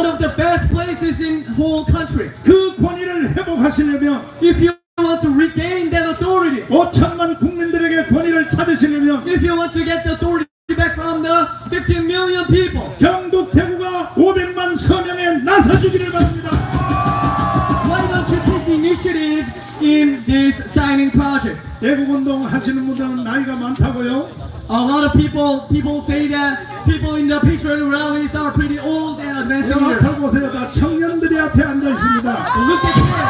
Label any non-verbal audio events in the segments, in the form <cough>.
one of the best places in whole country. 그 권위를 회복하시려면 If you want to regain that authority, 5천만 국민들에게 권위를 찾으시려면 if you want to get the authority back from the 15 million people, 경북 대구가 500만 서명에 나서주기를 바랍니다. why don't you take the initiative in this signing project? 대구 운동 하시는 분들은 나이가 많다고요. A lot of people people say that people in the patriotic rallies are pretty old and advanced 여러분 leaders. 앞에 보세요. 다 청년들이 앞에 앉아 있습니다. Look at here,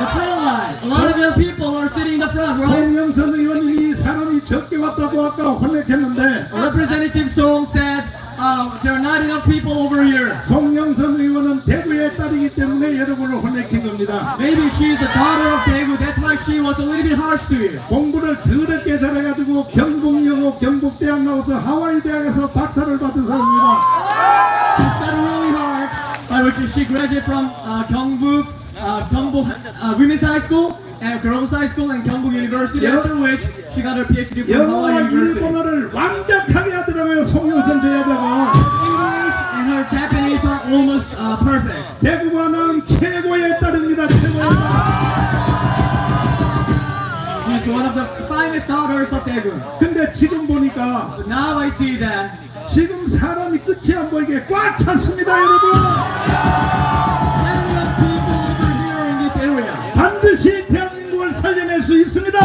the front line. A lot of young people are sitting in the front, right? 송영선 의원님이 사람이 적게 왔다고 아까 혼냈겠는데 Representative Song said uh, there are not enough people over here. 송영선 의원은 대구의 딸이기 때문에 여러분을 혼내킨 겁니다. Maybe she's the daughter of Daegu. That's why she was a little bit harsh to you. 공부를 더럽게 잘해가지고 경북영어 경북대학 나와서 하와이 대학에서 박사를 받은 사람입니다. She studied really hard, by which she graduated from uh, Gyeongbuk, uh, Gyeongbuk uh, Women's High School, and Girls High School, and Gyeongbuk University. Yeah. After which she got her PhD from 영어와 Hawaii University. 일본어를 완벽하게 하더라고요. 송영선 저 여자가 English and her Japanese are almost uh, perfect. 대구가 낳은 최고의 딸입니다. 최고의 딸. She's one of the finest daughters of Daegu. See that 지금 사람이 끝이 안 보이게 꽉 찼습니다, 여러분. 반드시 대한민국을 살려낼 수 있습니다.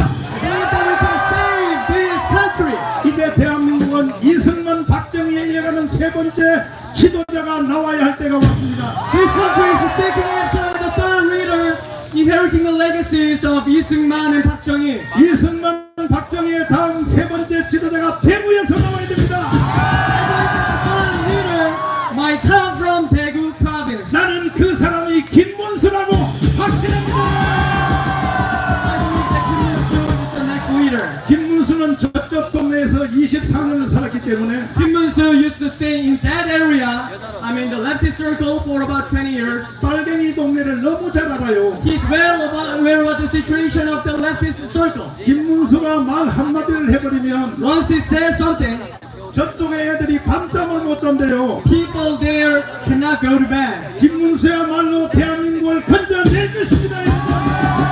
이제 대한민국은 이승만 박정희에 이어가는 세 번째 지도자가 나와야 할 때가 왔습니다. This country is the second after the third leader, inheriting the legacies of Seung-man and Chung-hee. 이승만 다음 세 번째 지도자가 대구에서 나와야 됩니다. Might come from Daegu province. 나는 그 사람이 김문수라고 확신합니다. 김문수는 저쪽 동네에서 24년을 살았기 때문에 Moon-soo used to stay in that area, I mean the leftist circle, for about 20 years. 빨갱이 동네를 너무 잘 알아요. He's well about aware of the situation of the leftist circle. 김문수가 말 한마디를 해버리면 Once he says something, 저쪽의 애들이 밤잠을 못 잔대요. people there cannot go to bed. 김문수야말로 대한민국을 건져낼 것입니다. Believe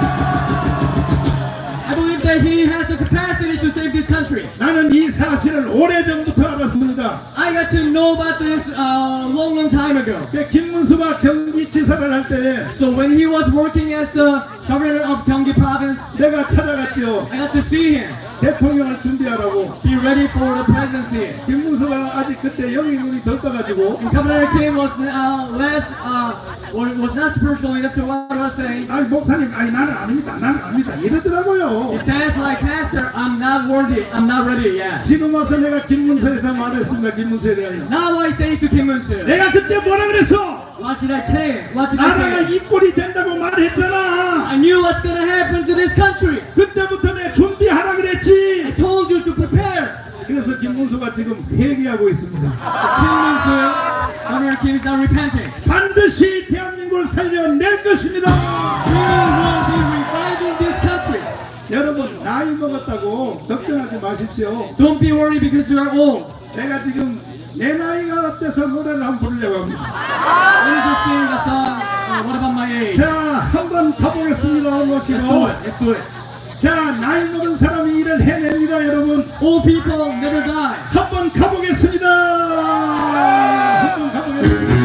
that he has the capacity to save this country. 나는 이 사실을 오래전부터 알았습니다. I got to know about this a long, long time ago. 그 김문수가 경기지사를 할 때에 So when he was working as the governor of Gyeonggi province, 내가 찾아갔죠. I got to see him. 대통령을 준비하라고. Be ready for the presidency. 김문수가 아직 그때 영향력이 덜 떠가지고 And Governor Kim was uh, less, uh, or was not spiritual enough to what I was saying. 아니 목사님 아니 나는 아닙니다. 나는 아닙니다. 이러더라고요. He says like, Pastor, I'm not worthy. I'm not ready yet. 지금 와서 내가 김문수에서 말했습니다. 김문수에 대하여. Now I say to Kim Moon-soo, 내가 그때 뭐라 그랬어? What did I say? What did I 나라가 say? 이 꼴이 된다고 말했잖아. I knew what's gonna happen to this country. 그때부터 내 준비하라 I 그랬지. told you to prepare. 그래서 김문수가 지금 회개하고 있습니다. Kim Moon-soo, Governor Kim is now repenting. 반드시 대한민국을 살려낼 것입니다. We will be reviving this country. 여러분 나이 먹었다고 걱정하지 마십시오. Don't be worried because you are old. 내가 지금 내 나이가 어때서 노래를 한번 부르려고 합니다. Uh, What Age? 자, 한번 가보겠습니다. 모시고. 자, 나이 먹은 사람이 일을 해냅니다, 여러분. Old people never die. 한번 가보겠습니다. 한번 가보겠습니다.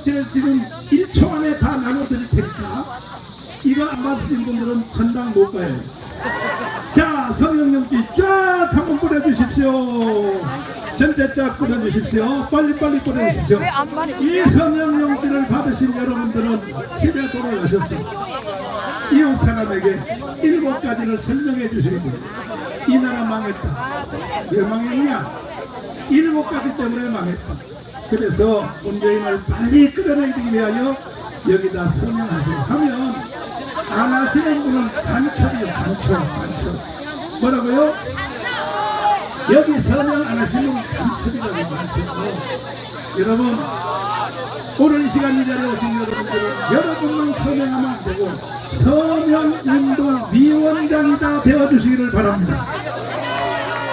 용지를 지금 1초 안에 다 나눠드릴 테니까 이거 안 받으신 분들은 전당 못 가요. 자, 용지 쫙 한번 뿌려주십시오. 전체 쫙 뿌려주십시오. 빨리빨리 뿌려주십시오. 이 용지를 받으신 여러분들은 집에 돌아가셨어요. 이웃 사람에게 일곱 가지를 설명해 주시는 거예요. 이 나라 망했다. 왜 망했냐? 일곱 가지 때문에 망했다. 그래서 문재인을 빨리 끌어내기 위하여 여기다 서명하세요. 하면 안 하시는 분은 간첩이요, 간첩, 간첩. 뭐라고요? 여기 서명 안 하시는 분은 간첩이라고 간첩. 여러분, 오늘 이 시간 이 자리에 오신 여러분들은 여러분만 서명하면 안 되고 서명운동 위원장이 다 되어주시기를 바랍니다.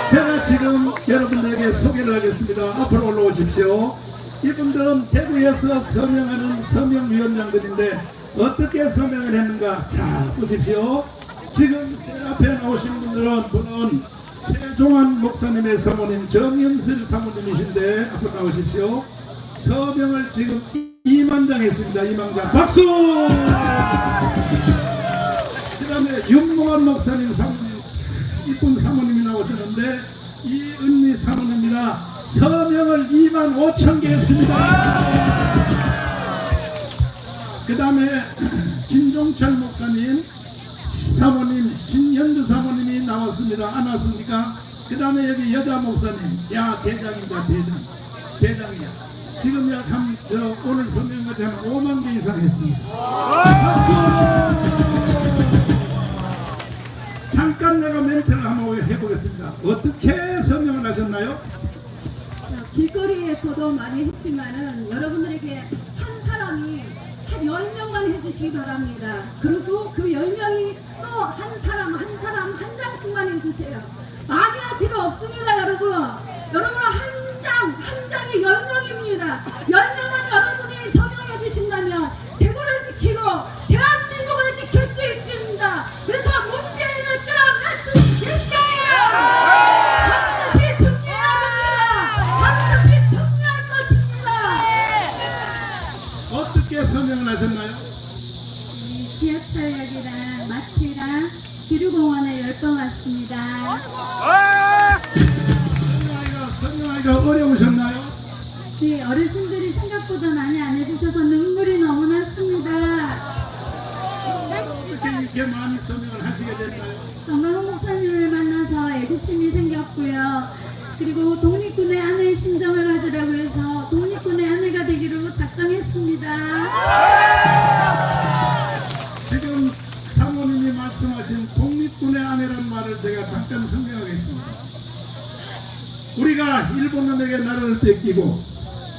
제가 지금 여러분들에게 소개를 하겠습니다. 앞으로 올라오십시오. 이분들은 대구에서 서명하는 서명위원장들인데 어떻게 서명을 했는가? 자, 보십시오. 지금 제 앞에 나오신 분들은 분은 최종환 목사님의 사모님 정영슬 사모님이신데 앞으로 나오십시오. 서명을 지금 이만장 했습니다. 이만장. 박수! 그 다음에 윤봉환 목사님 사모님 이쁜 사모님이 나오셨는데 이은미 사모님이라 서명을 2만 5천 개 했습니다. 그 다음에 <clears throat> 김종철 목사님 사모님 신현주 사모님이 나왔습니다. 안 왔습니까? 그 다음에 여기 여자 목사님 야 대장이다 대장 대장이야. 지금 약한 저 오늘 서명까지 한 5만 개 이상 했습니다. 잠깐 내가 멘트를 한번 해보겠습니다. 어떻게 서명을 하셨나요? 길거리에서도 많이 했지만은 여러분들에게 한 사람이 한 10명만 해주시기 바랍니다. 그리고 그 10명이 또 한 사람, 한 사람, 한 장씩만 해주세요. 많이 할 필요 없습니다, 여러분. 여러분, 한 장, 한 장이 10명입니다. 10명만 뺏기고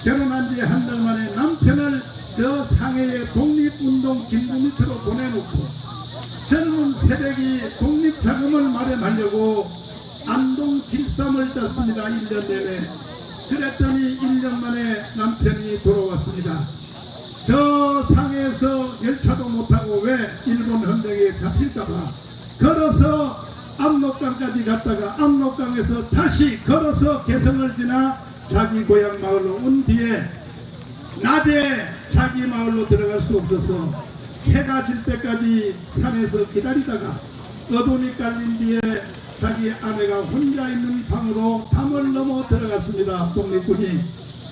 결혼한 지 한 달 만에 남편을 저 상해의 독립운동 김구 밑으로 보내놓고 젊은 세력이 독립자금을 마련하려고 안동 길쌈을 짰습니다. 1년 내내. 그랬더니 1년 만에 남편이 돌아왔습니다. 저 상해에서 열차도 못하고 왜 일본 헌병에 잡힐까봐 걸어서 압록강까지 갔다가 압록강에서 다시 걸어서 개성을 지나 자기 고향 마을로 온 뒤에 낮에 자기 마을로 들어갈 수 없어서 해가 질 때까지 산에서 기다리다가 어둠이 깔린 뒤에 자기 아내가 혼자 있는 방으로 담을 넘어 들어갔습니다. 독립군이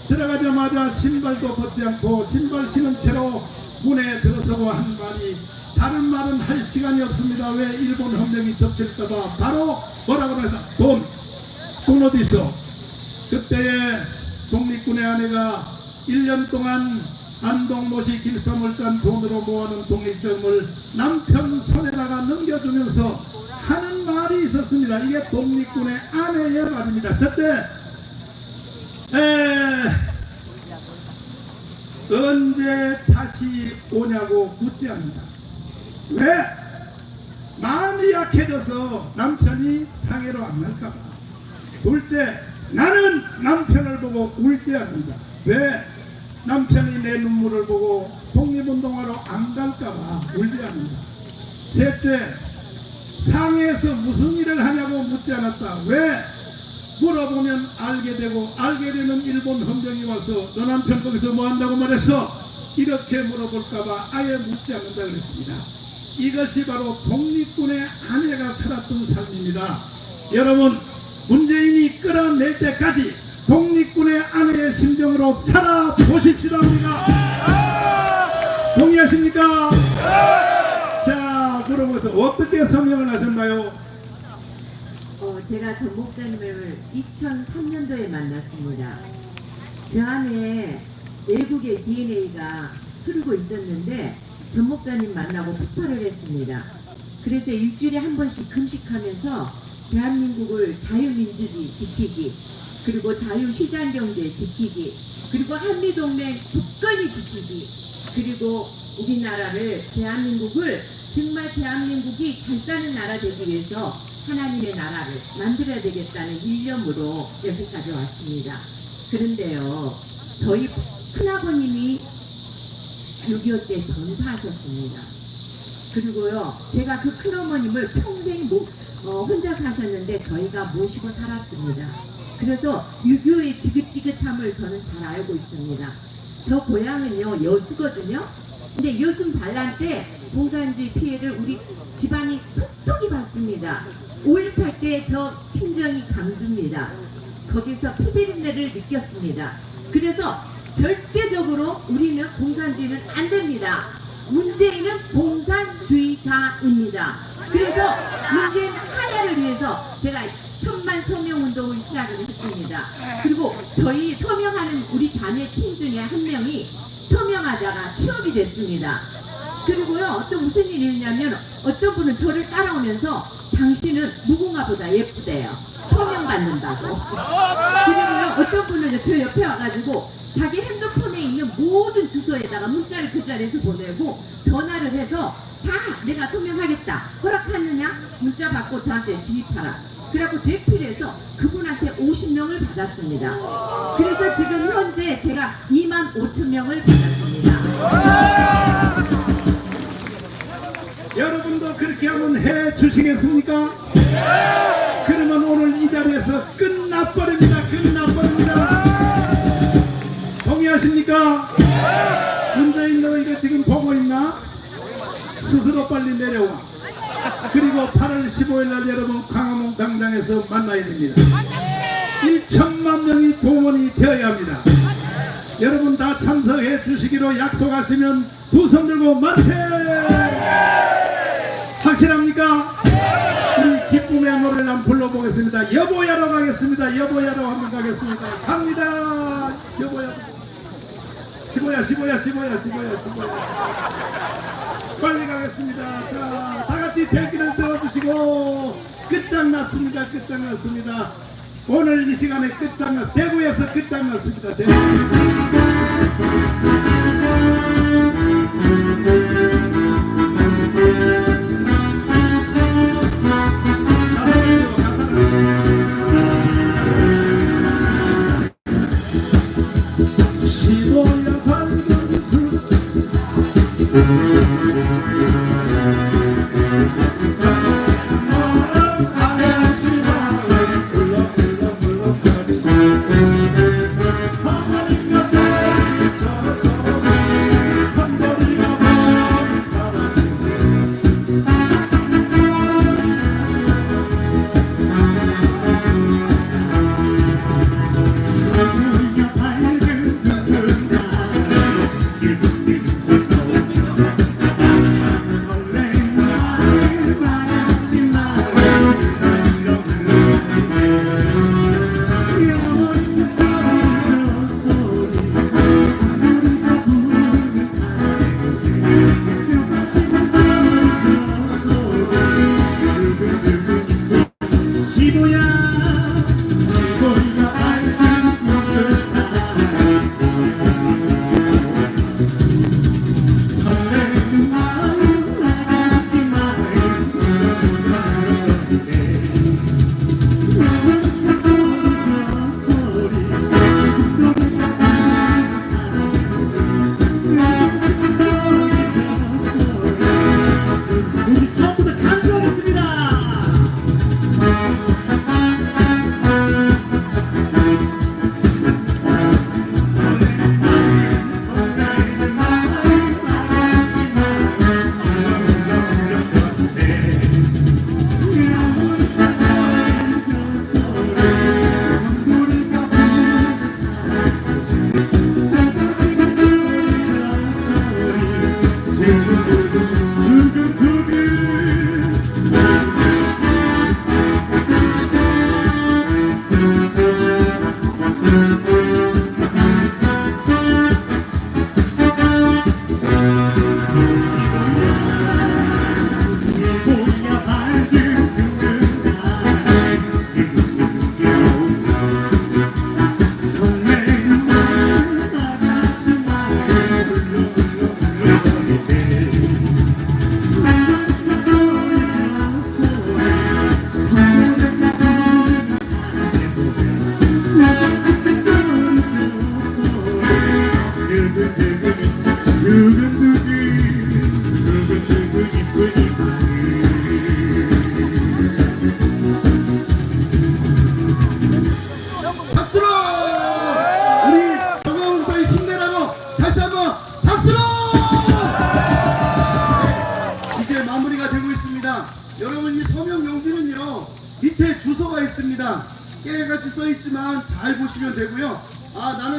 들어가자마자 신발도 벗지 않고 신발 신은 채로 문에 들어서고 한 말이 다른 말은 할 시간이 없습니다. 왜 일본 헌병이 접질까봐 바로 뭐라고 해서 돈, 돈 어디 있어? 그때에 독립군의 아내가 1년 동안 안동모시 길섬을 짠 돈으로 모아놓은 독립금을 남편 손에다가 넘겨주면서 하는 말이 있었습니다. 이게 독립군의 아내의 말입니다. 그때 에, 언제 다시 오냐고 묻지 않는다. 왜? 마음이 약해져서 남편이 상해로 안 날까봐. 둘째, 나는 남편을 보고 울지 않는다. 왜? 남편이 내 눈물을 보고 독립운동하러 안 갈까봐 울지 않는다. 셋째, 상해에서 무슨 일을 하냐고 묻지 않았다. 왜? 물어보면 알게 되고 알게 되면 일본 헌병이 와서 너 남편 거기서 뭐 한다고 말했어? 이렇게 물어볼까봐 아예 묻지 않는다 그랬습니다. 이것이 바로 독립군의 아내가 살았던 삶입니다. 여러분 문재인이 끌어낼 때까지 독립군의 아내의 심정으로 살아보십시다 우리가 동의하십니까? 자 물어보세요 어떻게 서명을 하셨나요? 어, 제가 전 목사님을 2003년도에 만났습니다. 저 안에 외국의 DNA가 흐르고 있었는데 전 목사님 만나고 폭발을 했습니다. 그래서 일주일에 한 번씩 금식하면서 대한민국을 자유민주주의 지키기 그리고 자유시장경제 지키기 그리고 한미동맹 굳건히 지키기 그리고 우리나라를 대한민국을 정말 대한민국이 잘 사는 나라 되기 위해서 하나님의 나라를 만들어야 되겠다는 일념으로 여기까지 왔습니다. 그런데요, 저희 큰아버님이 6.25 때 전사하셨습니다. 그리고요, 제가 그 큰어머님을 평생 모, 어, 혼자 사셨는데 저희가 모시고 살았습니다. 그래서 6.25의 지긋지긋함을 저는 잘 알고 있습니다. 저 고향은요, 여수거든요. 근데 여순 반란 때 공산주의 피해를 우리 집안이 톡톡히 받습니다. 5.18 때 저 친정이 강주입니다. 거기서 피비린내를 느꼈습니다. 그래서 절대적으로 우리는 공산주의는 안 됩니다. 문재인은 공산주의자입니다. 그래서 문재인 하나를 위해서 제가 천만 서명 운동을 시작을 했습니다. 그리고 저희 서명하는 우리 자매 팀 중에 한 명이 서명하다가 취업이 됐습니다. 그리고요, 어떤 무슨 일이 있냐면, 어떤 분은 저를 따라오면서, 당신은 누군가보다 예쁘대요. 서명 받는다고. 그리고요, 어떤 분은 저 옆에 와가지고, 자기 핸드폰에 있는 모든 주소에다가 문자를 그 자리에서 보내고, 전화를 해서, 다 내가 서명하겠다. 허락하느냐? 문자 받고 저한테 지휘하라. 그래갖고 대필해서 그분한테 50명을 받았습니다. 그래서 지금 현재 제가 2만 5천 명을 받았습니다. 여러분도 그렇게 하면 해 주시겠습니까? 그러면 오늘 이 자리에서 끝 스스로 빨리 내려와. 그리고 8월 15일 날 여러분 광화문 광장에서 만나야 됩니다. 1천만 명이 동원이 되어야 합니다. 여러분 다 참석해 주시기로 약속하시면 두 손 들고 만세! 확실합니까? 우리 기쁨의 노래를 한번 불러보겠습니다. 여보야로 가겠습니다. 여보야로 한번 가겠습니다. 갑니다. 여보야. 15야, 15야, 15야, 15야, 15야. 빨리 가겠습니다. 자, 다 같이 대기를 세워주시고, 끝장났습니다. 끝장났습니다. 오늘 이 시간에 끝장났, 대구에서 끝장났습니다. 대구.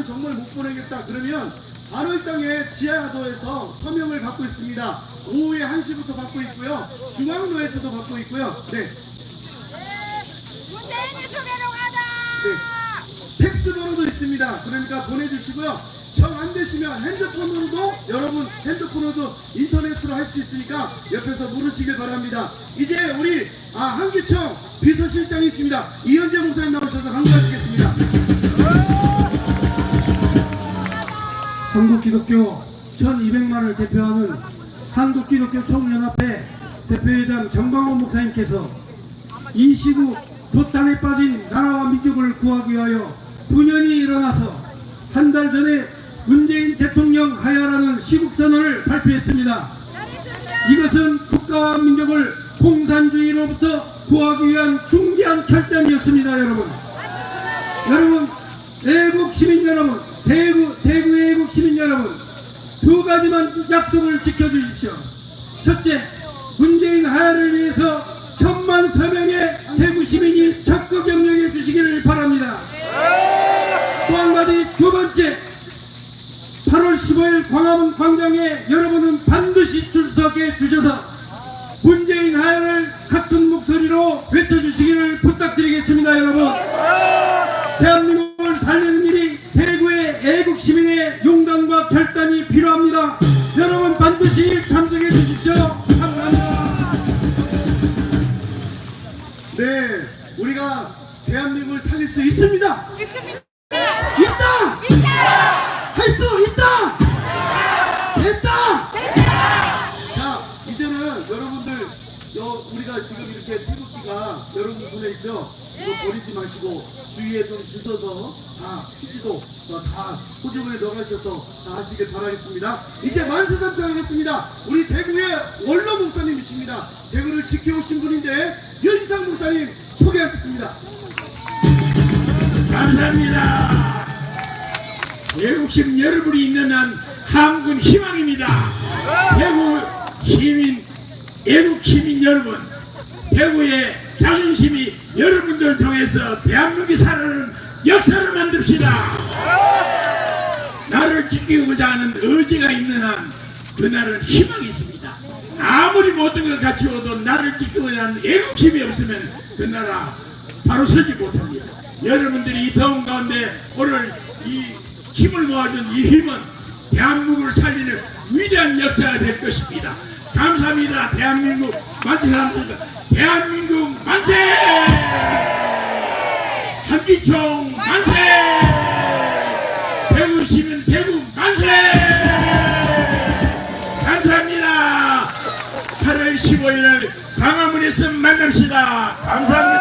정말 못 보내겠다 그러면 바로 이 땅에 지하도에서 서명을 받고 있습니다 오후에 1시부터 받고 있고요 중앙로에서도 받고 있고요 네 문재인이 소개로 가자. 네. 텍스 번호도 있습니다. 그러니까 보내주시고요. 정안 되시면 핸드폰으로도 여러분 핸드폰으로도 인터넷으로 할 수 있으니까 옆에서 물으시길 바랍니다. 이제 우리 아 한기청 비서실장이십니다. 이현재 목사님 나오셔서 강조하시겠습니다. 한국 기독교 1200만을 대표하는 한국 기독교 총연합회 대표회장 정광훈 목사님께서 이 시국 도탄에 빠진 나라와 민족을 구하기 위하여 분연히 일어나서 한 달 전에 문재인 대통령 하야라는 시국선언을 발표했습니다. 이것은 국가와 민족을 공산주의로부터 구하기 위한 중대한 결단이었습니다, 여러분. 여러분, 애국 시민 여러분, 대구, 대구 애국 시민 여러분, 두 가지만 약속을 지켜주십시오. 첫째, 문재인 하야를 위해 여, 우리가 지금 이렇게 태극기가 여러분 손에 있죠? 이거 버리지 마시고 주위에 좀 주셔서 다 휴지도 어, 다 포장을 넣어가셔서 다 하시길 바라겠습니다. 이제 만세삼창하겠습니다. 우리 대구의 원로 목사님이십니다. 대구를 지켜오신 분인데 윤상 목사님 소개하겠습니다. 감사합니다. 애국심 여러분이 있는 한 한군 희망입니다. 대구 시민, 애국 시민 여러분, 대구의 자존심이 여러분들 통해서 대한민국이 살아는 역사를 만듭시다. 나를 지키고자 하는 의지가 있는 한 그날은 희망이 있습니다. 아무리 모든 걸 갖추어도 나를 지키고자 하는 애국심이 없으면 그 나라 바로 서지 못합니다. 여러분들이 이 더운 가운데 오늘 이 힘을 모아준 이 힘은 대한민국을 살리는 위대한 역사가 될 것입니다. 감사합니다. 대한민국 만세 합니다. 대한민국 만세! 한기총 만세! 대구 시민 대구 만세! 감사합니다. 8월 15일 광화문에서 만납시다. 감사합니다.